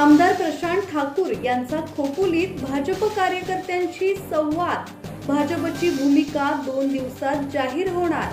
आमदार प्रशांत ठाकूर यांचा खोपोलीत भाजप कार्यकर्त्यांशी संवाद. भाजपची भूमिका दोन दिवसात जाहीर होणार.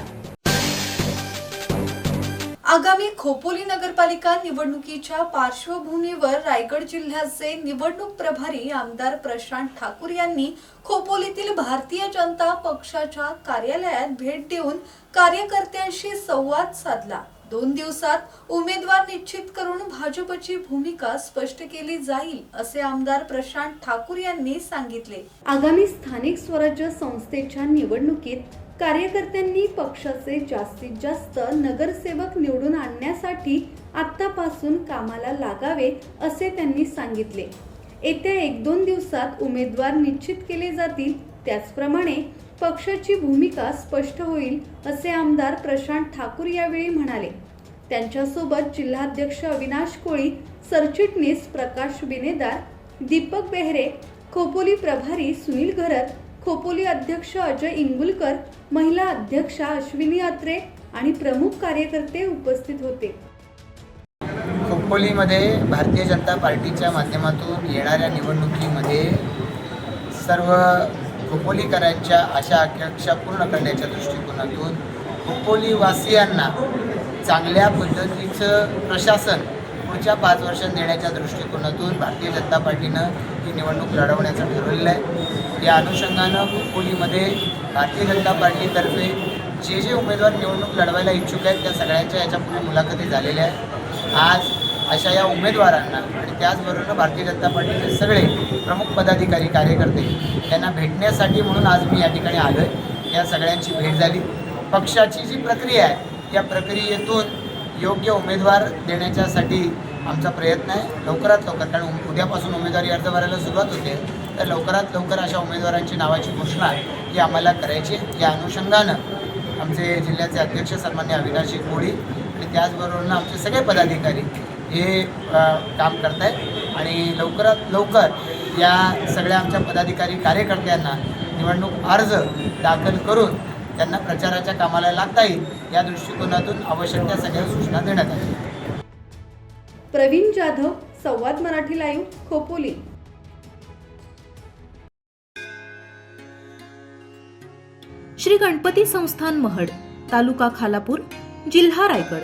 आगामी खोपोली नगरपालिका निवडणुकीच्या पार्श्वभूमीवर रायगड जिल्ह्याचे निवडणूक प्रभारी आमदार प्रशांत ठाकूर यांनी खोपोलीतील भारतीय जनता पक्षाच्या कार्यालयात भेट देऊन कार्यकर्त्यांशी संवाद साधला. दोन दिवसात उमेदवार निश्चित करून भाजपची भूमिका स्पष्ट केली जाईल असे आमदार प्रशांत ठाकूर यांनी सांगितले. आगामी स्थानिक स्वराज्य संस्थेच्या निवडणुकीत कार्यकर्त्यांनी पक्षाचे जास्तीत जास्त नगरसेवक निवडून आणण्यासाठी आतापासून कामाला लागावे असे त्यांनी सांगितले. येत्या एक दोन दिवसात उमेदवार निश्चित केले जातील त्याचप्रमाणे पक्षाची भूमिका स्पष्ट होईल असे आमदार प्रशांत ठाकूर यावेळी म्हणाले. त्यांच्यासोबत जिल्हाध्यक्ष अविनाश कोळी सरचिटणीस प्रकाश बिनेदार दीपक बेहरे खोपोली प्रभारी सुनील घरत खोपोली अध्यक्ष अजय इंगुलकर महिला अध्यक्षा अश्विनी अत्रे आणि प्रमुख कार्यकर्ते उपस्थित होते. खोपोलीमध्ये भारतीय जनता पार्टीच्या माध्यमातून येणाऱ्या निवडणुकीमध्ये सर्व खोपोलीकरांच्या अशा आकांक्षा पूर्ण करण्याच्या दृष्टिकोनातून खोपोलीवासियांना चांगल्या पद्धतीचं प्रशासन पुढच्या पाच वर्षात देण्याच्या दृष्टिकोनातून भारतीय जनता पार्टीनं ही निवडणूक लढवण्याचं ठरवलेलं आहे. या अनुषंगानं खोपोलीमध्ये भारतीय जनता पार्टीतर्फे जे जे उमेदवार निवडणूक लढवायला इच्छुक आहेत त्या सगळ्यांच्या याच्यापूर्वी मुलाखती झालेल्या आहेत. आज अशा या उमेदवारांना आणि त्याचबरोबर भारतीय जनता पार्टीचे सगळे प्रमुख पदाधिकारी कार्यकर्ते त्यांना भेटण्यासाठी म्हणून आज मी या ठिकाणी आलो आहे या सगळ्यांची भेट झाली. पक्षाची जी प्रक्रिया आहे या प्रक्रियेतून योग्य उमेदवार देण्याच्यासाठी आमचा प्रयत्न आहे. लवकरात लवकर कारण उद्यापासून उमेदवारी अर्ज भरायला सुरुवात होते तर लवकरात लवकर अशा उमेदवारांची नावाची घोषणा ही आम्हाला करायची आहे. या अनुषंगानं आमचे जिल्ह्याचे अध्यक्ष सन्मान्य अविनाशी कोळी आणि त्याचबरोबर आमचे सगळे पदाधिकारी हे काम करत आहेत आणि लवकरात लवकर या सगळ्या आमच्या पदाधिकारी कार्यकर्त्यांना निवडणूक अर्ज दाखल करून त्यांना प्रचाराच्या कामाला लागता येईल या दृष्टिकोनातून आवश्यक त्या सगळ्या सूचना देण्यात आल्या. प्रवीण जाधव संवाद मराठी लाईव्ह खोपोली. श्री गणपती संस्थान महड तालुका खालापूर जिल्हा रायगड.